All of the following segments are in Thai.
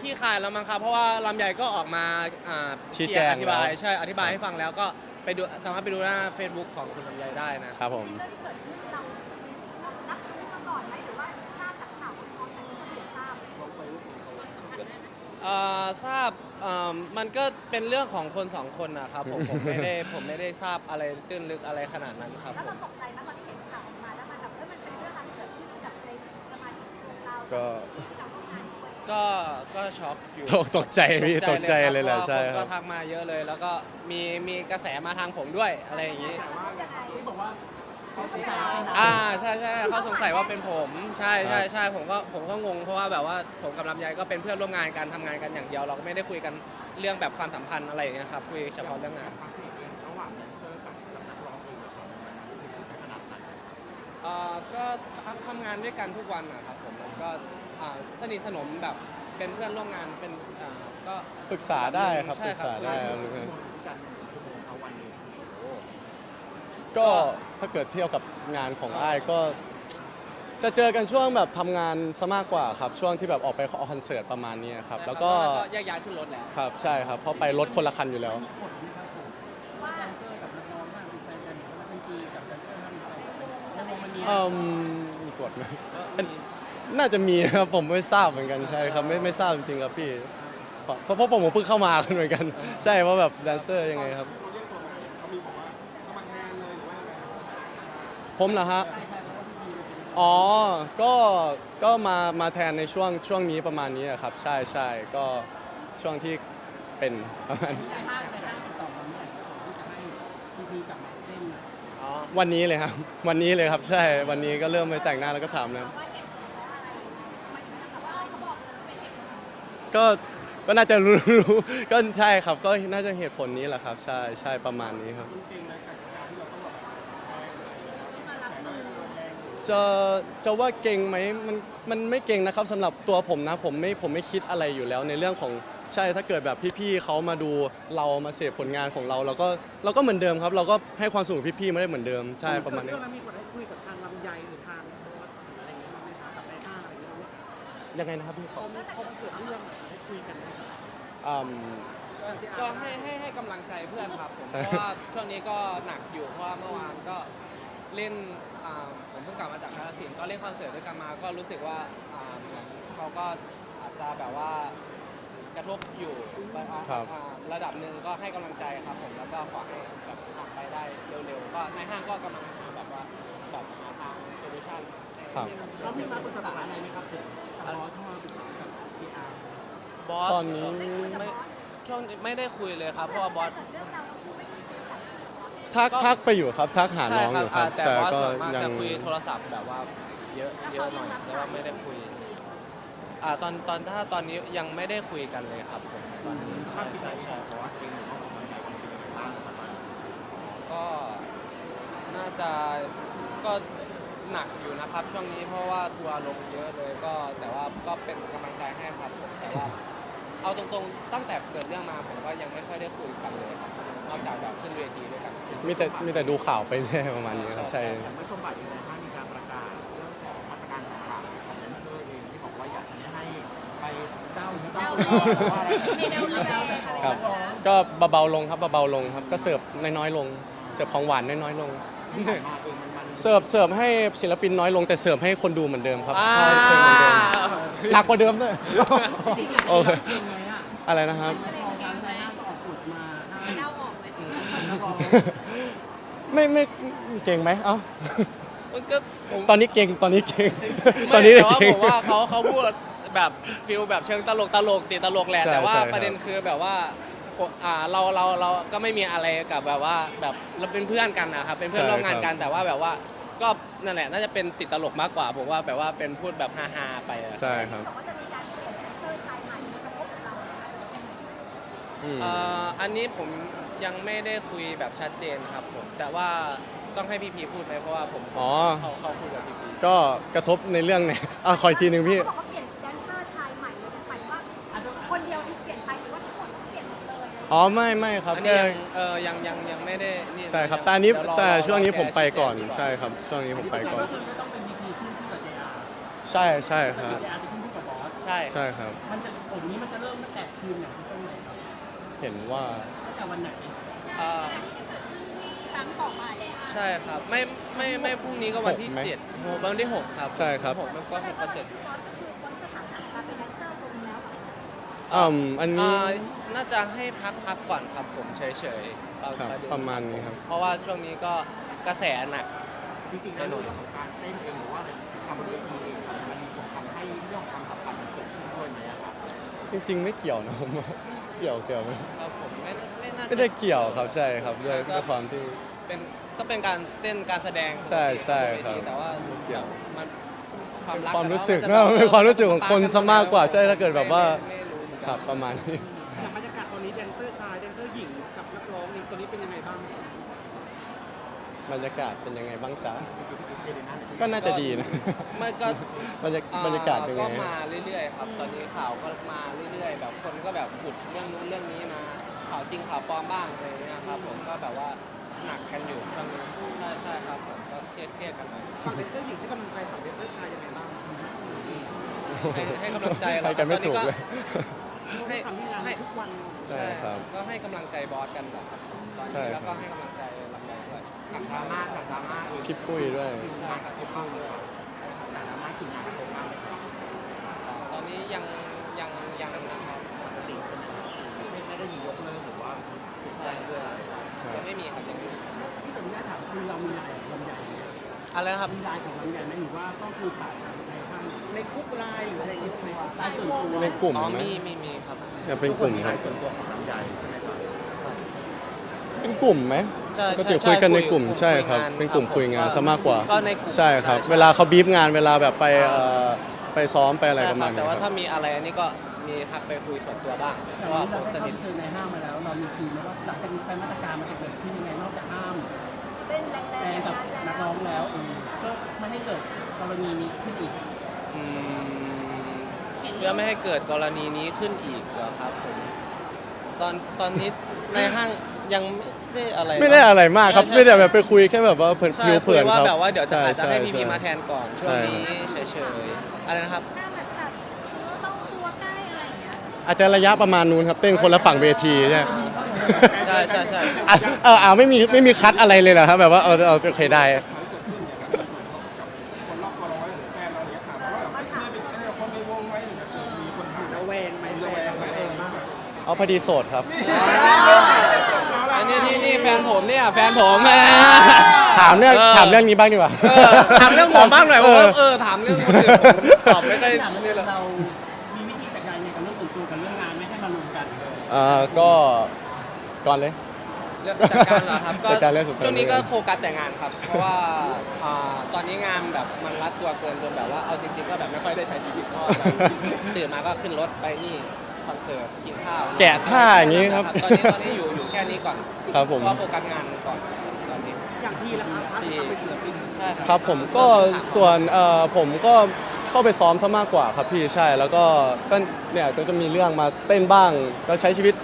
ขี้คายแล้วมั้งครับ เพราะว่าลำไยก็ออกมาอ่าชี้แจงอธิบายแล้ว ใช่อธิบายให้ฟังแล้วก็ไปดูสามารถไปดูหน้า Facebook ของคุณลำไยได้นะครับผม เรื่องที่เกิดขึ้นเรารับรู้มาก่อนไหมหรือว่าทราบจากข่าวคนท้องแต่นี้ก็ถึงทราบเอ่อทราบเอ่อมันก็เป็นเรื่องของคนสองคนนะครับผมผมไม่ได้ผมไม่ได้ทราบอะไรตื้นลึกอะไรขนาดนั้นครับแล้วผเราม ตกใจไหมตอนที่เห็นข่าวออกมาแล้วมันแบบเอ้ยมันเป็นเรื่องราวที่เกิดขึ้นกับในสมาชิกวงเราก็ที่เก็ก็ช็อกอยู่ตกตกใจพี่ตกใจเลยแหละครับใช่พาะว่าคนคก็รับ ทักมาเยอะเลย แล้วก็มีมีกระแสมาทางผมด้วยอะไรอย่างนี้ว่ายังไงที่บอกว่าเขาสงสัยอ่าใช่ใช่เขาสงสัยว่าเป็นผมใช่ใช่ใช่ผมก็ผมก็งงเพราะว่าแบบว่าผมกับลำไยก็เป็นเพื่อนร่วมงานกันทำงานกันอย่างเดียว เราก็ไม่ได้คุยกันเรื่องแบบความสัมพันธ์อะไรอย่างเงี้ยครับคุยเฉพาะเรื่องงานความคิดเห็นระหว่างแดนเซอร์กับกับนักร้องเองกับมันรู้สึกขนาดไหน เอ่อก็ทำทำงานด้วยกันทุกวันนะครับผมผมก็ อ่าสนิทสนมแบบเป็นเพื่อนร่วมงานเป็นอ่าก็ปรึกษาได้ครับใช่ปรึกครับษาได้ครับชั่วโมงกันหนึ่งชั่วโมงเอาวันหนึงโอ้โหก็ถ้าเกิดเที่ยวกับงานของอ้ายก็ จะเจอกันช่วงแบบทำงานซะมากกว่าครับ ช่วงที่แบบออกไปออกคอนเสิร์ตประมาณนี้ครับ แล้วก็แยกย้ายขึ้นรถแล้วครับ ใช่ครับ เพราะไปรถคนละคันอยู่แล้ว กฎนี้ครับผมว่าแดนเซอร์กับนักร้องห้ามมีแฟนกันหรือว่านักดนตรีกับแดนเซอร์ห้ามมีแฟนกันในวงมันมีเอ่มมีกฎไหม ก็มี น่าจะมีนะครับผมไม่ทราบเหมือนกันใช่ครับไม่ไม่ทราบจริงๆครับพี่เพราะเพราะผมเพิ่งเข้ามาเหมือนกัน ใช่ว่าแบบแดนเซอร์ยังไงครับเขาเรียกตัวมาเองเขามีบอกว่าเขามาแทนเลยหรือว่ายังไงผมเหรอฮะใช่ใช่เพราะว่าพี่พีเป็นอ๋อก็ก็มามาแทนในช่วงช่วงนี้ประมาณนี้อะครับ ใช่ใช่ก็ช่วงที่เป็นประมาณในห้างในห้างติดต่อมาเมื่อไหร่ที่จะให้พี่พีกลับมาเส้นอ๋อวันนี้เลยครับ วันนี้เลยครับ ใช่วันนี้ก็เริ่มไปแต่งหน้าแล้วก็ถามแล้ว ก็ก็น่าจะรู้รู้ก็ใช่ครับ ก็น่าจะเหตุผลนี้แหละครับ ใช่ใช่ประมาณนี้ครับคุณเก่งนะกับการที่เราต้องแบบมารับมือจะจะว่าเก่งไหมมันมันไม่เก่งนะครับสำหรับตัวผมนะผมไม่ผมไม่คิดอะไรอยู่แล้วในเรื่องของใช่ถ้าเกิดแบบพี่ๆเขามาดูเรามาเสพผลงานของเราเราก็เราก็เหมือนเดิมครับ เราก็ให้ความสุขกับพี่ๆไม่ได้เหมือนเดิมใช่ประมาณนี้ เรื่องนั้นมีคนได้คุยกับทางลำไยหรือ ยยังไงนะครับพี่พอพอมันเกิดเรื่องอะได้คุยกันไหมอืม ก็ให้ให้ให้กำลังใจเพื่อนครับผมใช่ เพราะว่าช่วงนี้ก็หนักอยู่เพราะว่าเมื่อวานก็เล่นอ่าผมเพิ่งกลับมาจากกาฬสินธุ์ก็เล่นคอนเสิร์ตด้วยกันมา ก็รู้สึกว่าอ่าเหมือนเขาก็อาจจะแบบว่ากระทบอยู่อ่าอ่าระดับหนึ่งก็ให้กำลังใจครับผมแล้วก็ขอให้แบบผ่านไปได้เร็วๆก็ในห้างก็กำลังหาแบบว่าแบบหาทางโซลูชัน ครับ เรามีมาปรึกษาอะไรไหมครับถึงกั บบอสเข้ามาปรึกษากับพีอาร์บอสตอนนี้ ไม่ช่วงไม่ได้คุยเลยครับเพราะว่าบอสเกิดเรื่องเราวทั้งคู่ไม่ได้คุยกับทักก็ ทักไปอยู่ครับ ทักหาน้องอยู่ครับแต่แต่ว่าก็ส่วนมากยังจะคุยโทรศัพท์แบบว่าเยอะเยอะหน่อยแต่ว่าไม่ได้คุยอ่าตอนตอนถ้าตอนนี้ยังไม่ได้คุยกันเลยครับผมตอนนี้ใช่ใช่ใช่บอสเองหรือว่าของลำไยเป็นยังไงบ้างครับตอนนี้ก็น่าจะก็ หนักอยู่นะครับช่วงนี้เพราะว่าทัวร์ลงเยอะเลยก็แต่ว่าก็เป็นกำลังใจให้ครับผมแต่ว่าเอาตรงๆตั้งแต่เกิดเรื่องมาผมก็ยังไม่ค่อยได้คุยกันเลยครับนอกจากแบบขึ้นเวทีด้วยกันมีแต่มีแต่ดูข่าวไปเรื่อยประมาณนี้ครับใช่ แต่เมื่อช่วงบ่ายนี้ในห้างมีการประกาศเรื่องของมาตรการต่างๆของแดนเซอร์เองที่บอกว่าอยากจะไม่ให้ไปเด้าหรือเด้าหรือว่าอะไรมีแนวทางอะไรครับก็เบาๆลงครับเบาๆลงครับก็เสิร์ฟน้อยๆลง เสิร์ฟของหวานน้อยๆลงที่ผ่านมา เองมันมันเสิร์ฟเสิร์ฟให้ศิลปินน้อยลงแต่เสิร์ฟให้คนดูเหมือนเดิมครับอ่า เท่าเดิมเหมือนเดิมหนักกว่าเดิมด้วยโอเคจริงไหมอะอะไรนะครับพอการในห้างก็ออกกฎมาให้เดาออกไหมนักร้องไม่ไม่เก่งไหมเอ้ามันก็ผมตอนนี้เก่งตอนนี้เก่งตอนนี้แต่ว่าเก่งผมว่าเขาเขาพูดแบบฟิลแบบเชิงตลกตลกติดตลกแหละใช่แต่ว่าใช่ครับ ประเด็นคือแบบว่า อ่าเราเราเราก็ไม่มีอะไรกับแบบว่าแบบเราเป็นเพื่อนกันนะครับเป็นเพื่อนร่วมงานกันแต่ว่าแบบว่าก็นั่นแหละน่าจะเป็นติดตลกมากกว่าผมว่าแบบว่าเป็นพูดแบบฮาๆไปอะใช่ครับบอกว่าจะมีการเปลี่ยนแดนเซอร์ชายใหม่มากระทบกับเราไหมคะอืม เอ่ออันนี้ผมยังไม่ได้คุยแบบชัดเจนครับผมแต่ว่าต้องให้พี่พีพูดไหมเพราะว่าผมอ๋อ เขาเขาคุยกับพี่พีก็กระทบในเรื่องไหนอะขออีกทีหนึ่งพี่ เขาบอก อ๋อไม่ไม่ครับอันนี้แค่ยังเออยังยังยังไม่ได้นี่ใช่ครับยังแต่อันนี้เดี๋ยรอแต่รอช่วงนี้รอผมไปก่อนแชี้แจงใช่ครับ ช่วงนี้ผมไปก่อน ก็คือไม่ต้องเป็น VP ขึ้นคู่กับ JR ใช่ใช่คแต่รับ JR จะขึ้นคู่กับบอสใช่ครับใช่ครับ มันจะผลนี้มันจะเริ่มตั้งแต่คืนไหนตรงไหนครับเห็นว่า ตั้งแต่วันไหนเอ่อครั้งต่อมาแล้วใช่ครับไม่ไม่ไม่พรุ่งนี้ก็วันที่หกไหมเจ็ดโหวันที่หกครับใช่ครับหกมันก็หกก็เจ็ดพี่บอส ออืมอันนี้ อ่าน่าจะให้พักพักก่อนครับผมเฉยๆครับเดือนประมาณนี้ครับ เพราะว่าช่วงนี้ก็กระแสหนัก จริงๆแล้วเรื่องของการเต้นเองหรือว่าอะไรทำบนเวทีเองครับมันมีผลทำให้เรื่องของความสัมพันธ์มันเกิดขึ้นด้วยไหมอะครับจริงๆ ไม่เกี่ยวนะผมว่าเกี่ยวเกี่ยวไหมครับผมไม่ไม่น่าจะไม่ได้เกี่ยวครับใช่ครับด้วยก็ด้วยความที่ เป็นก็เป็นการเต้นการแสดงใช่ใช่ปกติครับ แต่ว่าไม่เกี่ยว มันความรักความรู้อะสึกนนะจะเป็นความรู้สึกของคนซะมากกว่าใช่ถ้าเกิดแบบว่า ไม่ไม่รู้เหมือนกัน ครับประมาณนี้ อย่างบรรยากาศตอนนี้แดนเซอร์ชายแดนเซอร์หญิงกับนักร้องนี่ตอนนี้เป็นยังไงบ้างบรรยากาศเป็นยังไงบ้างจ๊ะเจเลน่าก็น่าจะดีนะ ไม่ก็บรรยาบรรยากาศเป็นไงก็มาเรื่อยๆครับ ตอนนี้ข่าวก็มาเรื่อยๆ แบบคนก็แบบขุดเรื่องนู้นเรื่องนี้มา ข่าวจริงข่าวปลอมบ้างอะไรอย่างเงี้ยครับ ผมก็แบบว่าหนักกันอยู่ช่วงนี้ใช่ใช่ครับผมก็เครียดเครียดกันหน่อยฝั่งแดนเซอร์หญิงให้กำลังใจฝั่งแดนเซอร์ชายยังไงบ้างให้ให้กำลังใจเราให้กันไม่ตอนนี้ถูกก็เลย ให้ทำที่งานให้ทุกวัน ใช่ครับ ก็ให้กำลังใจบอสกันแบบตอนใช่นี้ครัแล้บวก็ให้กำลังใจลำไยด้วยหนังดราม่าหนังดราม่าเองคลิปคุยด้วย งานกระทบบ้างเลยหนังดราม่าคืองานกระทบบ้างเลยครับตอนนี้ยังยังยังนะครับปกติใช่ไหมไม่ไม่ได้มียกเลิกหรือว่าใช่ด้วยยังไม่มีครับยังไม่มีที่ผมได้ถามคือเรามีไลน์ของลำไยอะไรนะครับ มีไลน์ของลำไยไหมหรือว่าก็คือถ่าย ในห้างในกรุ๊ปไลน์หรืออะไรอย่างเงี้ยไหมไลน์ส่วนตัวในกลุ่มอ๋อไหมมีมีมีครับ จะเป็นกลุ่มมีคลารับยส่วนตัวของลำใหญ่ใช่ไหมครับเป็นกลุ่มไหมใช่ก็ใช่ถือคุยกันในกลุ่มใช่ใช่ครับ คุยงานเป็นกลุ่มครับคุยงานผมซะมากกว่า ก็ในกลุ่มใช่ครับ ใช่ เวลาเขาบีบงานเวลาแบบไปเอ่อไปซ้อมไปอะไรใช่ประมาณแต่นี้ว่าคถ้ารับมีอะไรอันนี้ก็มีทักไปคุยส่วนตัวบ้างเพแต่ราะว่าวันผนี้เรามสได้นิทเข้าไปเจอในห้างมาแล้วเรามีคิวไหมว่าหลังจากนี้ไปมาตรการมันจะเกิดขึ้นยังไงนอกจากห้ามเต้นแรงแฟนๆกับนั้นนักแล้ร้วองแล้วเออก็ไม่ให้เกิดกรณีนี้ขึ้นอีก อืมเพื่อไม่ให้เกิดกรณีนี้ขึ้นอีกเหรอครับผมตอนตอนนี้ในห้างยังไม่ได้อะไรไม่ได้อะไรมากครับ ใช่ไม่ได้แบบไปคุยแค่แบบว่าเพื่อนใช่ผิวคุเพื่ยอนว่าครับแบบว่าเดี๋ยวจะอาจจะให้ช่พีพีช่มาแทนก่อนช่วงนี้เฉยๆอะไรนะครับ หน้าแบบจับต้องตัวใกล้อะไรอย่างเงี้ยอาจจะระยะประมาณนู้นครับเต้นคนละฝั่งเวทีใช่ไหมใช่ใช่ใช่ อะเอออ่าไม่มีไม่มีคัดอะไรเลยเหรอครับแบบว่าเออเออโอเคได้ อาพอดีโสดครับ อันนี้นี่นี่แฟนผมเนี่ยแฟนผมแม่ถามเรื่องเออถามเรื่องนี้บ้างดีกว่าเออถามเรื่องผมบ้างหน่อยเอว่าอเออถามเรื่องคนอื่นผมตอบไม่ค่อยถามนี่หรอกเรา มีวิธีจัดการยังไงกับเรื่องส่วนตัวกับเรื่องงานไม่ให้มารวมกันเอ่อก็ก่อนเลย เรื่องจัดการเหรอครับจัดการเรื่องส่วนตัว ช่วงนี้ก็โฟกัสแต่งานครับ เพราะว่าอ่าตอนนี้งานแบบมันรัดตัวเกินจนแบบว่าเอาจริงๆก็แบบไม่ค่อยได้ใช้ชีวิตเพราะว่าแบบตื่นมาก็ขึ้นรถไปนี่ค อนเสิร์ตกินข้าวแกะท่าอย่างนี้ครับ ตอนนี้ตอนนี้อยู่อยู่แค่นี้ก่อนครับผมเพราะว่าโฟกัสงานก่อนตอนนี้อย่างพี่ละครับพาร์ทที่ทำเป็นศิลปินใช่ครับผมก็ส่วนเอ่อผมก็เข้าไปซ้อมซะมากกว่าครับพี่ใช่แล้วก็ก็เนี่ยก็จะมีเรื่องมาเต้นบ้าง ก็ใช้ชีวิต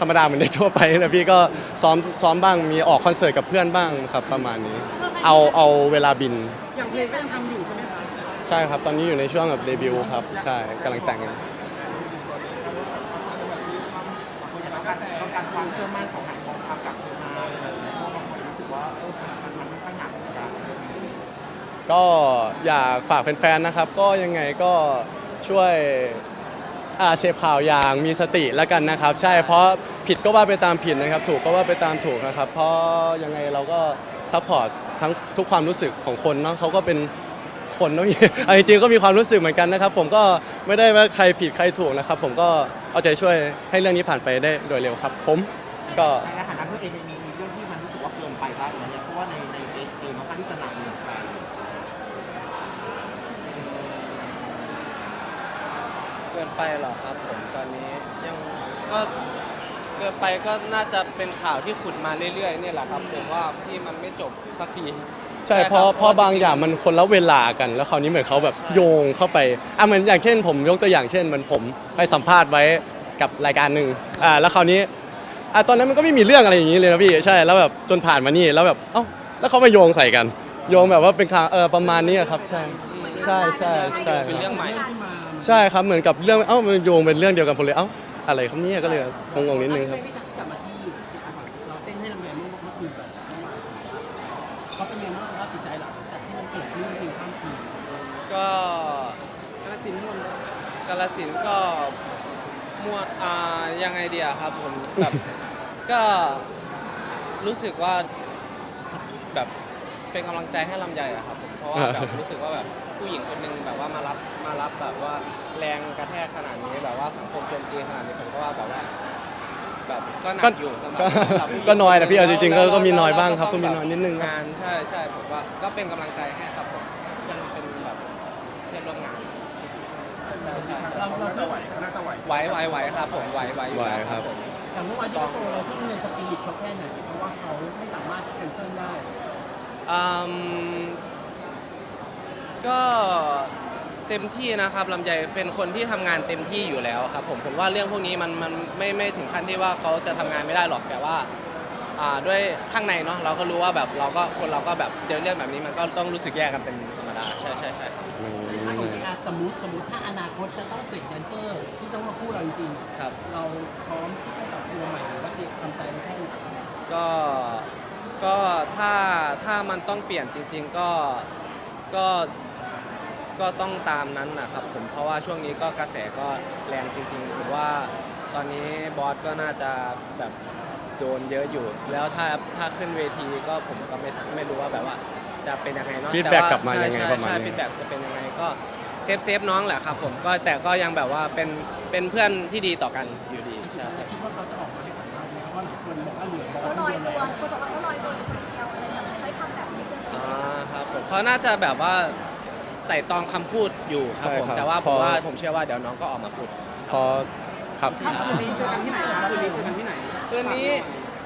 ธรรมดาเหมือนเด็กทั่วไปนะพี่ก็ซ้อมซ้อมบ้างมีออกคอนเสิร์ตกับเพื่อนบ้างครับประมาณนี้ เอาเอาเวลาบินอย่างเพลงก็ยังทำอยู่ใช่ไหมคะใช่ครับ ตอนนี้อยู่ในช่วงแบบเดบิวต์ครับใช่กำลังแต่งกัน ต้องการต้องการ ความเชื่อมั่นของหนังทองคำกลับคืนมาเพราะบางคนรู้สึกว่าเออมันมันค่อนข้างหนักเหมือนกันเรื่องนี้ก็อยากฝากแฟนๆนะครับ ก็ยังไงก็ช่วยอ่าเสพข่าวอย่างมีสติแล้วกันนะครับ ใช่เพราะผิดก็ว่าไปตามผิดนะครับ ถูกก็ว่าไปตามถูกนะครับ เพราะยังไงเราก็ซัพพอร์ตทั้งทุกความรู้สึกของคนเนาะเขาก็เป็น คนนะพี่ เอาจริงๆก็มีความรู้สึกเหมือนกันนะครับ ผมก็ไม่ได้ว่าใครผิดใครถูกนะครับ ผมก็เอาใจช่วยให้เรื่องนี้ผ่านไปได้โดยเร็วครับ ผมก็ในฐานะตัวเองมีมีเรื่องที่มันรู้สึกว่าเกินไปบ้างไหมเนี่ยเพราะว่าในในเอ็กซ์เองมันค่อนข้างที่จะหนักเหมือนกันเกินไปเหรอครับผมตอนนี้ยังก็เกินไปก็น่าจะเป็นข่าวที่ขุดมาเรื่อยๆเนี่ยแหละครับผมว่าที่มันไม่จบสักที ใช่ใช่ครับเพราะเพราะเพราะบางจริงๆอย่างมันคนละเวลากัน แล้วคราวนี้เหมือนเขาแบบใช่โยงเข้าไปอะเหมือนอย่างเช่น ผมยกตัวอย่างเช่นเหมันผมไปสัมภาษณ์ไว้กับรายการหนึ่งอ่าแล้วคราวนี้อะตอนนั้นมันก็ไม่มีเรื่องอะไรอย่างนี้เลยนะพี่ใช่แล้วแบบจนผ่านมานี่แล้วแบบเอ้าแล้วเขามาโยงใส่กัน โยงแบบว่าเป็นข่าวเออประมาณนี้อะครับใช่ใช่ใช่ใช่เป็นเรื่องใหม่ที่มาใช่ครับเหมือนกับเรื่องเอ้ามันโยงเป็นเรื่องเดียวกันผมเลยเอ้าอะไรครับเนี่ยก็เลยงงๆนิดนึงครับ ไม่พี่ก งจากที่มันเกิดเรื่องเพียงข้ามคืนก็กาลสินธุ์ม่วงกาลสินธุ์ก็มั่วอ่ายังไงเดียครับผมแบบ ก็รู้สึกว่าแบบเป็นกำลังใจให้ลำไยอะครับผมเพราะว่าแบบรู้สึกว่าแบบผู้หญิงคนหนึงแบบว่ามารับมารับแบบว่าแรงกระแทกขนาดนี้แบบว่าสังคมโจมตีขนาดนี้ผมก็ว่าแบบว่า แบบก็หนัก็กอยู่สำหรับก็สำหรับผู้หญิงก็น้อยนะพี่เอาจริงๆก็แล้วก็มีน้อยแล้วบ้างครับต้ก็มีน้อยนิดนึงครับ งานใช่ใช่ผมว่าก็เป็นกำลังใจให้ครับผมยังเป็นแบบเพื่อนร่วมงานใช่ใช่เราเราน่าจะไหวเขาน่าจะไหวไหวไหวไหวครับผมไหวไหวอยู่ไหวแล้วครับ ผมอย่างเมื่อวานที่เขาโชว์เราที่ในสปิริตเขาแค่ไหนเพราะว่าเขาไม่สามารถแคนเซิลได้อืมก็ เต็มที่นะครับลำไยเป็นคนที่ทำงานเต็มที่อยู่แล้วครับผมผมว่าเรื่องพวกนี้มันมันไม่ไม่ถึงขั้นที่ว่าเขาจะทำงานไม่ได้หรอกแต่ว่าอ่าด้วยข้างในเนาะเราก็รู้ว่าแบบเราก็คนเราก็แบบเจอเรื่องแบบนี้มันก็ต้องรู้สึกแย่กันเป็นธรรมดาใช่ใช่ใช่ครับอืถ้าของมจริงอะสมมติสมมติถ้าอนาคตจะต้องเปลี่ยนแดนเซอร์ที่ต้องมาคู่เราจริงครับ ๆเราพร้อมที่จะปรับตัวใหม่หรือว่าเตรียมทำใจไว้แค่ไหนก็ก็ถ้าถ้ามันต้องเปลี่ยนจริง ๆ ก็ก็ ก็ต้องตามนั้นนะครับผมเพราะว่าช่วงนี้ก็กระแสก็แรงจริงๆผมว่าตอนนี้บอสก็น่าจะแบบโดนเยอะอยู่ แล้วถ้าถ้าขึ้นเวทีก็ผมก็ไม่สัไม่รู้ว่าแบบว่าจะเป็นยังไงเนาะ Feedback แต่ว่กลับมายังไงใช่ประมาณใช่นี้ ฟีดแบ็กจะเป็นยังไงก็เซฟเซฟน้องแหละครับผมก็แต่ก็ยังแบบว่าเป็นเป็นเพื่อนที่ดีต่อกันอยู่ดีใช่ คิดว่าเขาจะออกมาให้สัมภาษณ์ไหมเพราะว่าหลายคนบอกว่าเหลือบอเขาสลอยเดีตัวยวคนบอกว่าเขาลอยตัวอยู่คนเดียวอะไรแบบใช้คำแบบนี้อ่าครับผมเขาน่าจะแบบว่า ไต่ตองคำพูดอยู่ครับใช่ผมครับแต่ว่าผพมอ ว่าผมเชื่อว่าเดี๋ยวน้องก็ออกมาพูด พอครับคืนนี้เจอกันที่ไหนครับคืนนี้เจอกันที่ไหนคืนนี้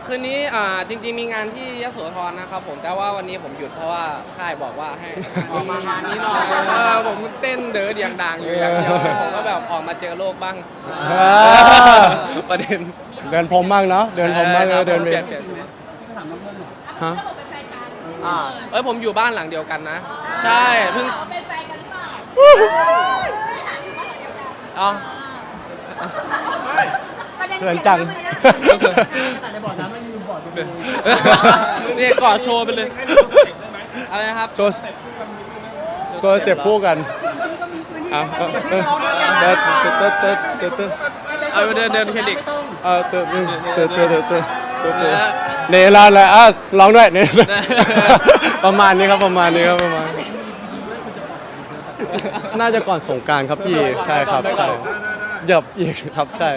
คืนนี้อ่าจริง ๆ มีงานที่ยโสธรนะครับผมแต่ว่าวันนี้ผมหยุดเพราะว่าค่ายบอกว่าให้ ออกมางานนี้หน่อยเออผมเต้นเด๋อเดียงดังอยู่อย่างเดียวผมก็แบบออกมาเจอโลกบ้างอ่า ประเด็นเดินพรมบ้างเนาะเดินพรมบ้างเออเดินไปเปลี่ยนเปลี่ยนพี่ก็ถามน้องเพื่อนหน่อยฮะเขาบ อกเป็นแฟนกันอ่า เอ้ยผมอยู่บ้านหลังเดียวกันนะ ใช่เพิ่งเป็นแฟนกันหรือเปล่าไม่ถามถึงว่าเราเดียวกันอ๋อเขินจังแต่ในบ่อน้ำไม่มีบ่อจะเป็นนี่กอดโชว์ไปเลยให้ดูสเต็ปได้ไหมอะไรนะครับโชว์สเต็ปคู่กันนิดนึงนะตัวเจ็บคู่กันอะเออเออเดินเดินเดินเดินเดินเดินเอาไปเดินเดินเครดิตไม่ต้องเออเดินเดินเดินเดินเดินเดินเดินเดินเเนลาเลยอะร้องด้วยเนลาประมาณนี้ครับประมาณนี้ครับประมาณน่าจะก่อนสงกรารครับพี่ใช่ครับใช่เดี๋ยวอีกครับใช่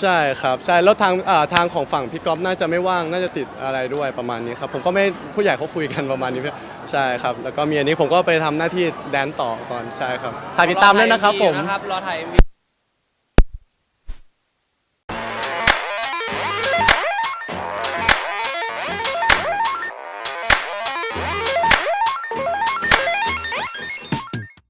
ใช่ครับใช่แล้วทางอ่าทางของฝั่งพี่ก๊อฟน่าจะไม่ว่างน่าจะติดอะไรด้วยประมาณนี้ครับผมก็ไม่ผู้ใหญ่เขาคุยกันประมาณนี้ใช่ครับ แล้วก็มีอันนี้ผมก็ไปทำหน้าที่แดนต่อก่อนใช่ครับถ่ายติดตามด้วยนะครับผม รอถ่าย MV